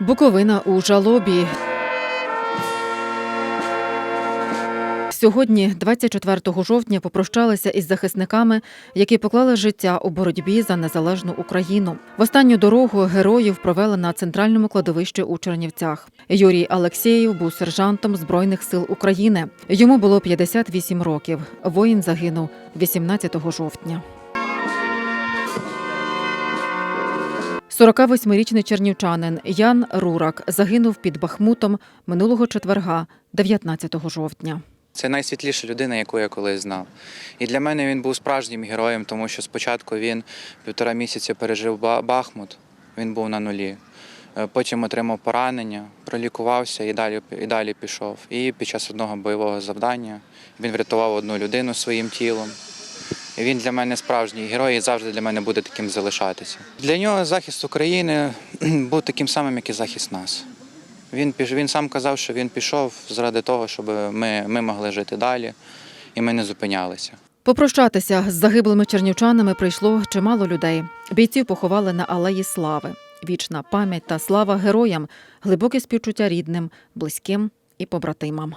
Буковина у жалобі. Сьогодні, 24 жовтня, попрощалися із захисниками, які поклали життя у боротьбі за незалежну Україну. В останню дорогу героїв провели на центральному кладовищі у Чернівцях. Юрій Алексєєв був сержантом Збройних сил України. Йому було 58 років. Воїн загинув 18 жовтня. 48-річний чернівчанин Ян Рурак загинув під Бахмутом минулого четверга, 19 жовтня. Це найсвітліша людина, яку я колись знав. І для мене він був справжнім героєм, тому що спочатку він півтора місяця пережив Бахмут, він був на нулі. Е, Потім отримав поранення, пролікувався і далі, і далі пішов. І під час одного бойового завдання він врятував одну людину своїм тілом. Він для мене справжній герой і завжди для мене буде таким залишатися. Для нього захист України був таким самим, як і захист нас. Він він сам казав, що він пішов заради того, щоб ми, ми могли жити далі, і ми не зупинялися. Попрощатися з загиблими чернівчанами прийшло чимало людей. Бійців поховали на алеї слави. Вічна пам'ять та слава героям, глибоке співчуття рідним, близьким і побратимам.